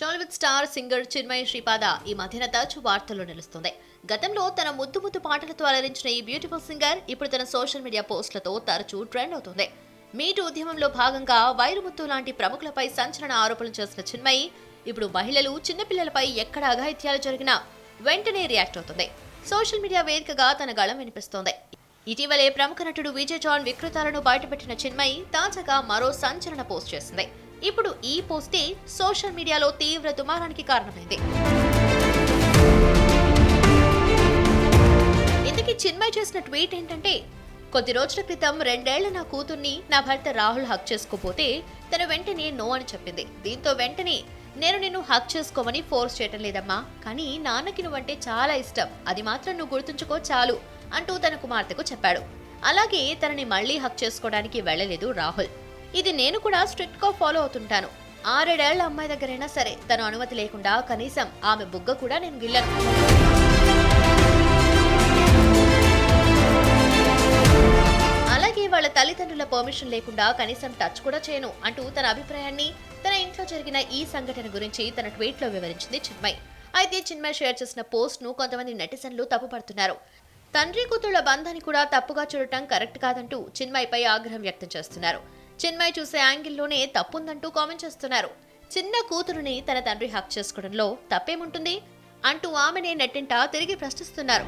Tollywood star singer Chinmayi Sripada ఈ మధ్యన తరచు వార్తల్లో నిలుస్తుంది. గతంలో తన ముద్దు ముద్దు పాటలతో అలరించిన ఈ బ్యూటిఫుల్ సింగర్ ఇప్పుడు తన సోషల్ మీడియా పోస్టులతో తరచూ ట్రెండ్ అవుతుంది. మీటు ఉద్యమంలో భాగంగా వైరుముత్తు లాంటి ప్రముఖులపై సంచలన ఆరోపణలు చేసిన చిన్మయి ఇప్పుడు మహిళలు చిన్నపిల్లలపై ఎక్కడ అఘాయిత్యాలు జరిగినా వెంటనే రియాక్ట్ అవుతుంది. సోషల్ మీడియా వేదికగా తన గళం వినిపిస్తోంది. ఇటీవలే ప్రముఖ నటుడు విజయ్ జాన్ వికృతాలను బయటపెట్టిన చిన్మయి తాజాగా మరో సంచలన పోస్ట్ చేసింది. ఇప్పుడు ఈ పోస్టే సోషల్ మీడియాలో తీవ్ర దుమారానికి కారణమైంది. ఇంతకీ చిన్మయ్ చేసిన ట్వీట్ ఏంటంటే కొద్ది రోజుల క్రితం రెండేళ్ళ నా కూతుర్ని నా భర్త రాహుల్ హక్ చేసుకోపోతే తను వెంటనే నో అని చెప్పింది. దీంతో వెంటనే నేను నిన్ను హక్ చేసుకోమని ఫోర్స్ చేయటం లేదమ్మా. కానీ నాన్నకి నువ్వంటే చాలా ఇష్టం. అది మాత్రం నువ్వు గుర్తుంచుకో చాలు అంటూ తన కుమార్తెకు చెప్పాడు. అలాగే తనని మళ్ళీ హక్ చేసుకోవడానికి వెళ్ళలేదు రాహుల్. ఇది నేను కూడా స్ట్రిక్ట్గా ఫాలో అవుతుంటాను. ఆరేడేళ్ళ అమ్మాయి దగ్గరైనా సరే తను అనుమతి లేకుండా కనీసం ఆమె బుగ్గ కూడా నేను గిల్లను అలాగే వాళ్ళ తల్లిదండ్రుల పర్మిషన్ లేకుండా కనీసం టచ్ కూడా చేయను అంటూ తన అభిప్రాయాన్ని తన ఇంట్లో జరిగిన ఈ సంఘటన గురించి తన ట్వీట్లో వివరించింది చిన్మయ్. అయితే చిన్మయ్ షేర్ చేసిన పోస్ట్ను కొంతమంది నెటిజన్లు తప్పుపడుతున్నారు. తండ్రి కూతుళ్ళ బంధాన్ని కూడా తప్పుగా చూడటం కరెక్ట్ కాదంటూ చిన్మయ్ పై ఆగ్రహం వ్యక్తం చేస్తున్నారు. చిన్మయ్ చూసే యాంగిల్లోనే తప్పుందంటూ కామెంట్ చేస్తున్నారు. చిన్న కూతురుని తన తండ్రి హక్ చేసుకోవడంలో తప్పేముంటుంది? అంటూ ఆమెనే నెట్టింటా తిరిగి ప్రశ్నిస్తున్నారు.